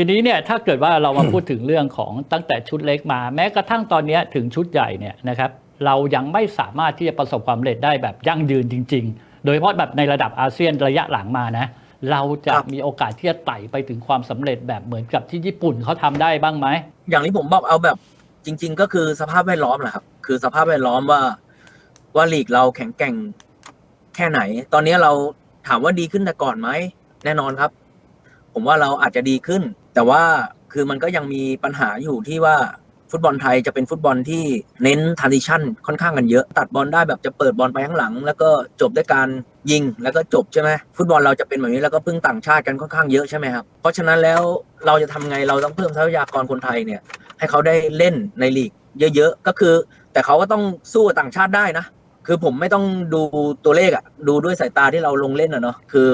ทีนี้เนี่ยถ้าเกิดว่าเรามาพูดถึงเรื่องของตั้งแต่ชุดเล็กมา แม้กระทั่งตอนนี้ถึงชุดใหญ่เนี่ยนะครับเรายังไม่สามารถที่จะประสบความสำเร็จได้แบบยั่งยืนจริง ๆ โดยเฉพาะแบบในระดับอาเซียนระยะหลังมานะเราจะมีโอกาสที่จะไต่ไปถึงความสำเร็จแบบเหมือนกับที่ญี่ปุ่นเขาทำได้บ้างไหม อย่างที่ผมบอกเอาแบบจริง ๆ ก็คือสภาพแวดล้อมแหละครับ คือสภาพแวดล้อมว่าว่าลีกเราแข็งแกร่งแค่ไหน ตอนนี้เราถามว่าดีขึ้นแต่ก่อนไหมแน่นอนครับ ผมว่าเราอาจจะดีขึ้น แต่ว่าคือมันก็ยังมีปัญหาอยู่ที่ว่าฟุตบอลไทยจะเป็นฟุตบอลที่เน้นท r น i ิชันค่อนข้างกันเยอะ ตัดบอลได้แบบจะเปิดบอลไปข้างหลัง แล้วก็จบด้วยการยิงแล้วก็จบใช่ไหมฟุตบอลเราจะเป็นแบบนี้แล้วก็พึ่งต่างชาติกันค่อนข้างเยอะใช่ไหมครับเพราะฉะนั้นแล้วเราจะทำไงเราต้องเพิ่มทรัพยากรคนไทยเนี่ยให้เขาได้เล่นในลีกเยอะๆก็คือ แต่เขาก็ต้องสู้กับต่างชาติได้นะ คือผมไม่ต้องดูตัวเลขอะดูด้วยสายตาที่เราลงเล่นอะเนาะคือ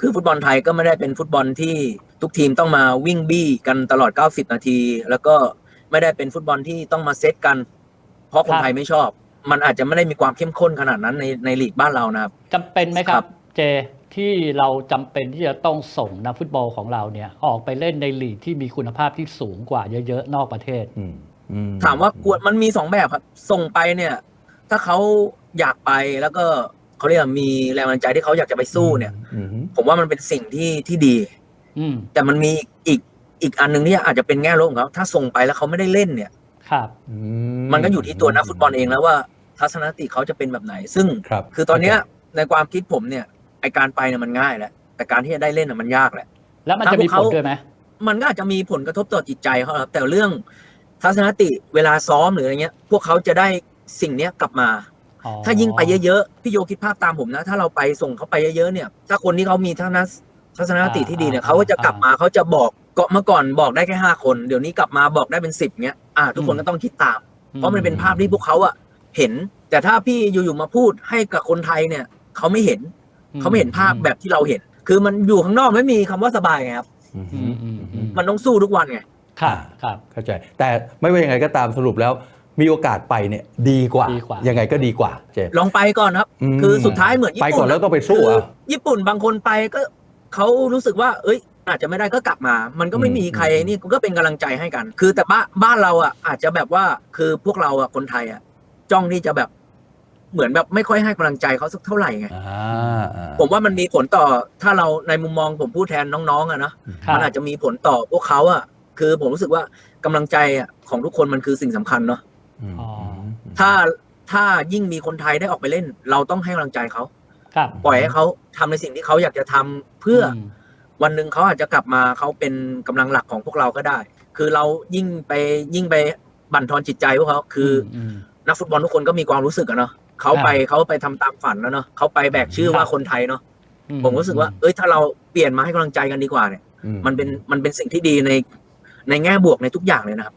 คือฟุตบอลไทยก็ไม่ได้เป็นฟุตบอลที่ ทุกทีมต้องมาวิ่งบี้กันตลอด 90 นาที แล้วก็ไม่ได้เป็นฟุตบอลที่ต้องมาเซตกัน เพราะคนไทยไม่ชอบ มันอาจจะไม่ได้มีความเข้มข้นขนาดนั้นในในลีกบ้านเรานะครับจำเป็นไหมคครัรับบเจที่เราจำเป็นที่จะต้องส่งนักฟุตบอลของเราเนี่ย ออกไปเล่นในลีกที่มีคุณภาพที่สูงกว่าเยอะๆนอกประเทศอืมอืถามว่ากวนมันมีสองแบบครับ ส่งไปเนี่ย ถ้าเขาอยากไปแล้วก็เขาเรียกว่ามีแรงบันดาลใจที่เขาอยากจะไปสู้เนี่ยอืมผมว่ามันเป็นสิ่งที่ที่ดี อืมแต่มันมีอีกอีกอันหนึ่งที่อาจจะเป็นแง่ลบของเขาถ้าส่งไปแล้วเขาไม่ได้เล่นเนี่ย ครับ อืมันก็อยู่ที่ตัวนักฟุตบอลเองแล้วว่า ทัศนคติเขาจะเป็นแบบไหน ซึ่งครับคือตอนเนี้ยในความคิดผมเนี่ยไอการไปเนี่ยมันง่ายแหละแต่การที่จะได้เล่นน่ะมันยากแหละ แล้วมันจะมีผลด้วยไหมมันก็อาจจะมีผลกระทบต่อจิตใจเขาครับแต่เรื่องทัศนคติเวลาซ้อมหรืออะไรเงี้ย พวกเขาจะได้สิ่งเนี้ยกลับมา อ๋อถ้ายิ่งไปเยอะๆพี่โยคิดภาพตามผมนะ ถ้าเราไปส่งเขาไปเยอะๆเนี่ย ถ้าคนที่เขามีทัศน ทัศนคติที่ดีเนี่ยเขาก็จะกลับมาเขาจะบอกเกาะเมื่อก่อนบอกได้แค่ห้าคน เดี๋ยวนี้กลับมาบอกได้เป็นสิบเงี้ยอ่าทุกคนก็ต้องคิดตาม เพราะมันเป็นภาพที่พวกเขาอะเห็น แต่ถ้าพี่อยู่ๆมาพูดให้กับคนไทยเนี่ยเขาไม่เห็นเขาไม่เห็นภาพแบบที่เราเห็น คือมันอยู่ข้างนอกไม่มีคำว่าสบายไงครับอืมอืมอืมอืมมันต้องสู้ทุกวันไงครับครับเข้าใจ แต่ไม่ว่ายังไงก็ตามสรุปแล้วมีโอกาสไปเนี่ยดีกว่าดีกว่ายังไงก็ดีกว่าเจมส์ลองไปก่อนครับอืมคือสุดท้ายเหมือนญี่ไปปุ่นก่อนแล้วต้องไปสู้คืออะญี่ปุ่นบางคนไปก็ เขารู้สึกว่า เอ้ย อาจจะไม่ได้ก็กลับมา มันก็ไม่มีใครอืมนี่ก็เป็นกำลังใจให้กัน คือแต่บ้านบ้านเราอะอาจจะแบบว่าคือพวกเราอะคนไทยอะจ้องที่จะแบบเหมือนแบบไม่ค่อยให้กำลังใจเขาสักเท่าไหร่ไงอ่าอ่าผมว่ามันมีผลต่อถ้าเราในมุมมองผมพูดแทนน้องๆอะนะครับมันอาจจะมีผลต่อพวกเขาอะคือผมรู้สึกว่ากำลังใจอะของทุกคนมันคือสิ่งสำคัญเนาะอืมอ๋อถ้าถ้ายิ่งมีคนไทยได้ออกไปเล่น เราต้องให้กำลังใจเขา ครับปล่อยให้เขาทำในสิ่งที่เขาอยากจะทำเพื่ออมวันหนึ่งเขาอาจจะกลับมาเขาเป็นกำลังหลักของพวกเราก็ได้ คือเรายิ่งไปยิ่งไปบั่นทอนจิตใจพวกเขาคืออมนักฟุตบอลทุกคนก็มีความรู้สึกอะเนาะเขาไปเขาไปทำตามฝันแล้วเนาะเขาไปแบกชื่อว่าคนไทยเนาะอืผมรู้สึกว่า เอ้ยถ้าเราเปลี่ยนมาให้กำลังใจกันดีกว่าเนี่ยอืมันเป็นมันเป็นสิ่งที่ดีในในแง่บวกในทุกอย่างเลยนะครับ